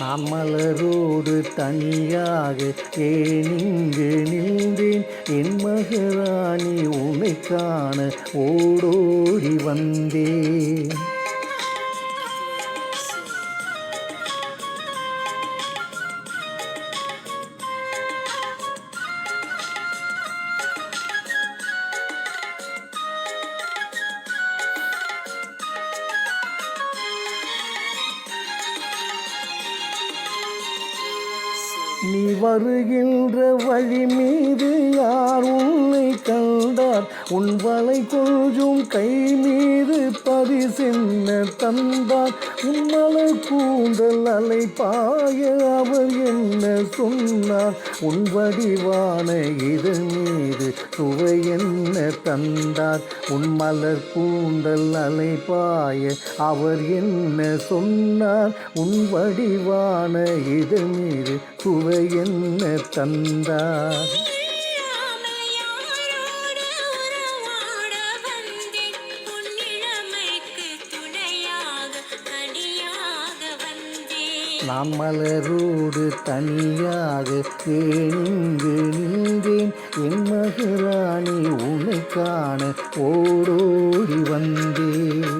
அமலரோடு தனியாக ஏனிங்கு நின்றேன்? என் மகராணி உன்னை காண ஓடோடி வந்தேன். நீ வருகின்ற வழி மீது யார் உன்னை கண்டார்? உன் வலை கொஞ்சும் கை மீது பரிசென்ன தந்தார். உன்மலை கூந்தல் அலை பாய அவர் என்ன சொன்னார்? உன் வடிவான இதழ் மீது சுவை என்ன தந்தார்? உன் மலர் கூந்தல் அலை பாய அவர் என்ன சொன்னார்? உன் வடிவான இது மீது சுவை என்ன தந்தார்? நான் மலரோடு தனியாக ஏன் நின்றேன். என் மகராணி உன்னை காண ஓடோடி வந்தேன்.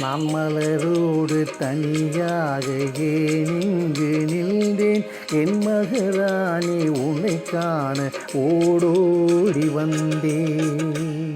வந்தேன் தனியாக ஏனிங்கு நின்றேன்? என் மகராணி உன்னை காண ஓடோடி வந்தேன்.